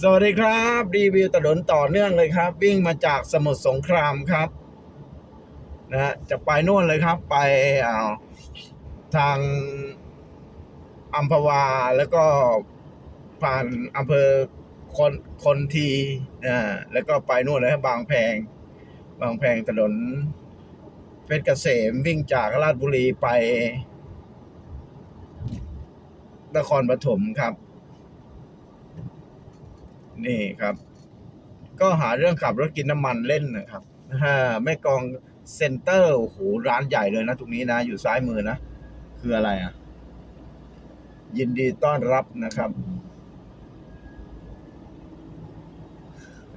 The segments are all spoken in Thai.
สวัสดีครับ รีวิวถนนต่อเนื่องเลยครับ วิ่งมาจากสมุทรสงครามครับนะฮะจะไปนู่นเลยครับ ไปอาทางอัมพวาแล้วก็ผ่านอำเภอคนคนทีนะแล้วก็ไปนู่นเลยครับบางแพง บางแพงถนนเพชรเกษมวิ่งจากราชบุรีไปนครปฐมครับ นี่ครับ ก็หาเรื่องขับรถกินน้ำมันเล่นนะครับฮะแม่กองเซ็นเตอร์โอ้โหร้านใหญ่เลยนะตรงนี้นะ อยู่ซ้ายมือนะ คืออะไรอะ ยินดีต้อนรับนะครับ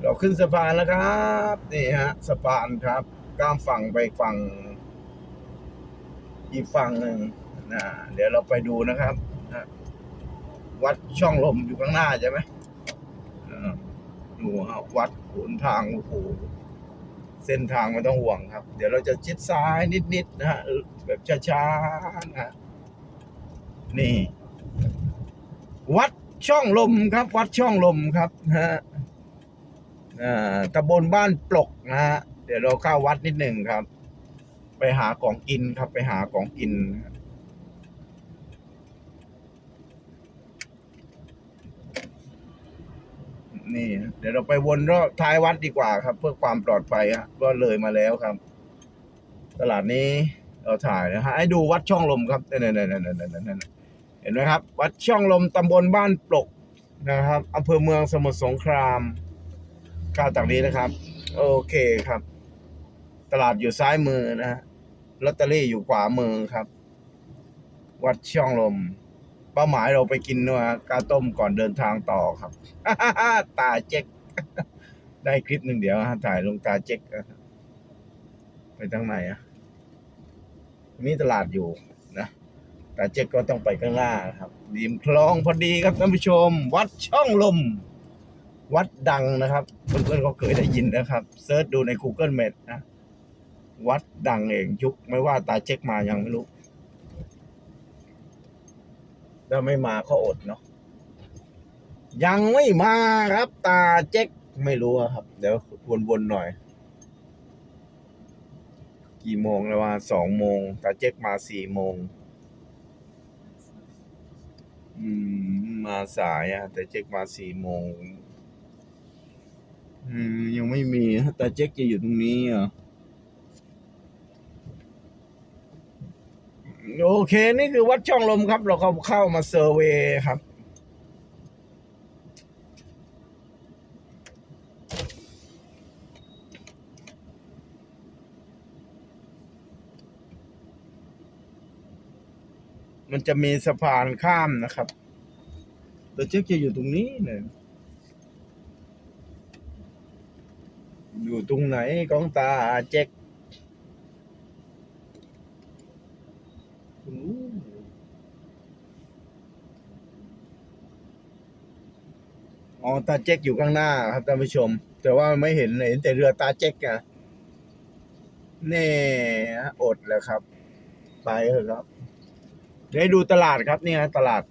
เราขึ้นสะพานแล้วครับ นี่ฮะสะพานครับข้ามฝั่งไปฝั่ง อีกฝั่งหนึ่งนะเดี๋ยวเราไปดูนะครับวัดช่องลมอยู่ข้างหน้าใช่ไหม ดูฮะวัดหนทางโอ้โหเส้นทางไม่ต้องห่วงครับ เดี๋ยวเราจะชิดซ้ายนิดๆนะฮะแบบช้าๆนะฮะนี่ วัดช่องลมครับ วัดช่องลมครับฮะอ่าตำบลบ้านปลกนะฮะเดี๋ยวเราเข้าวัดนิดหนึ่งครับ ไปหาของกินครับไปหาของกิน นี่เดี๋ยวเราไปวนรอบท้ายวัดดีกว่าครับ เพื่อความปลอดภัยฮะก็เลยมาแล้วครับ ตลาดนี้เราถ่ายนะฮะให้ดูวัดช่องลมครับนั่นนั่นนั่นนั่นนั่นนั่นเห็นไหมครับ วัดช่องลมตำบลบ้านปลกนะครับอำเภอเมืองสมุทรสงครามข้าวจากนี้นะครับ โอเคครับ ตลาดอยู่ซ้ายมือนะฮะลอตเตอรี่อยู่ขวามือครับ วัดช่องลม เป้าหมายเราไปกินเนื้อกาต้มก่อนเดินทางต่อครับ ตาเจ๊ก ได้คลิปหนึ่งเดี๋ยวฮะถ่ายลงตาเจ๊กไปทางไหนอะมีตลาดอยู่นะตาเจ๊กก็ต้องไปข้างหน้าครับริมคลองพอดีครับท่านผู้ชม วัดช่องลม วัดดังนะครับ เพื่อนๆก็เคยได้ยินนะครับเซิร์ชดูใน Google Map นะ วัดดังเองยุคไม่ว่าตาเจ๊กมายังไม่รู้ ถ้าไม่มาก็อดเนาะยังไม่มาครับตาเจ๊กไม่รู้ครับ เดี๋ยววนๆหน่อย กี่โมงแล้วว่าสองโมงตาเจ๊กมาสี่โมงอืมมาสายอะแต่เจ๊กมาสี่โมงอืมยังไม่มีตาเจ๊กจะอยู่ตรงนี้เหรอ โอเค นี่คือวัดช่องลมครับ เราก็เข้ามาเซอร์เวย์ครับ มันจะมีสะพานข้ามนะครับตัวเจ๊กจะอยู่ตรงนี้เนี่ยอยู่ตรงไหนของตาเจ๊ก อ๋อตาเจ๊กอยู่ข้างหน้าครับท่านผู้ชม แต่ว่าไม่เห็นเห็นแต่เรือตาเจ๊กอะนี่อดแล้วครับ ไปเถอะครับเดี๋ยวให้ดูตลาดครับนี่ฮะตลาด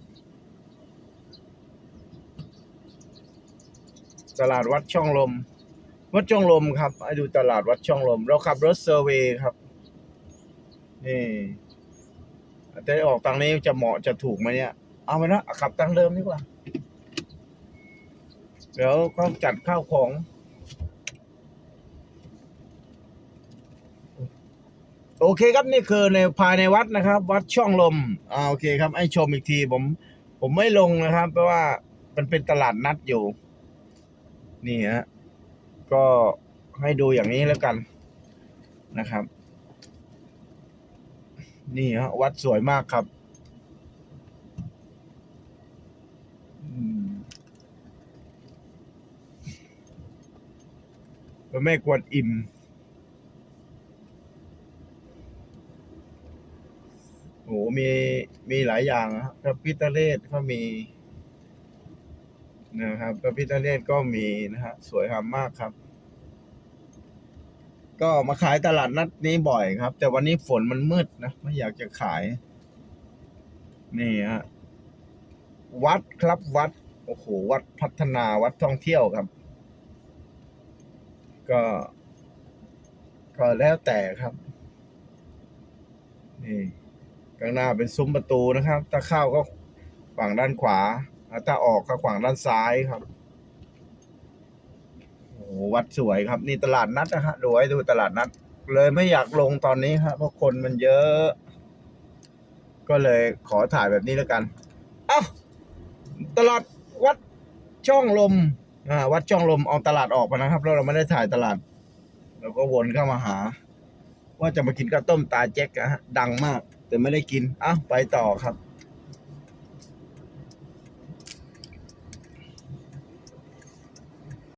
ตลาดวัดช่องลม วัดช่องลมครับให้ดูตลาดวัดช่องลม เราขับรถเซอร์เวย์ครับนี่ จะออกทางนี้จะเหมาะจะถูกไหมเนี่ย เอาไปนะขับทางเดิมดีกว่า เดี๋ยวเขาจัดข้าวของโอเคครับนี่คือในภายในวัดนะครับ วัดช่องลมอ่าโอเคครับให้ชมอีกทีผม ผมไม่ลงนะครับ เพราะว่ามันเป็นตลาดนัดอยู่ นี่ฮะก็ให้ดูอย่างนี้แล้วกันนะครับ นี่ฮะวัดสวยมากครับพระแม่กวนอิมโอ้มี มีหลายอย่างนะครับพระพิตรเลศก็มีนะครับพระพิตรเลศก็มีนะฮะสวยงามมากครับ ก็มาขายตลาดนัดนี้บ่อยครับ แต่วันนี้ฝนมันมืดนะ ไม่อยากจะขาย นี่ฮะวัดครับวัด โอ้โห วัดพัฒนาวัดท่องเที่ยวครับ ก็ ก็แล้วแต่ครับ นี่ข้างหน้าเป็นซุ้มประตูนะครับ ถ้าเข้าก็ฝั่งด้านขวา ถ้าออกก็ฝั่งด้านซ้ายครับ โอ้วัดสวยครับ นี่ตลาดนัดนะฮะดูไว้ดูตลาดนัด เลยไม่อยากลงตอนนี้ครับเพราะคนมันเยอะ ก็เลยขอถ่ายแบบนี้แล้วกันเอ้าตลาดวัดช่องลมอ่าวัดช่องลมเอาตลาดออกมานะครับ แล้วเราไม่ได้ถ่ายตลาดเราก็วนเข้ามาหา ว่าจะมากินข้าวต้มตาแจ๊กอะฮะดังมาก แต่ไม่ได้กินเอ้าไปต่อครับ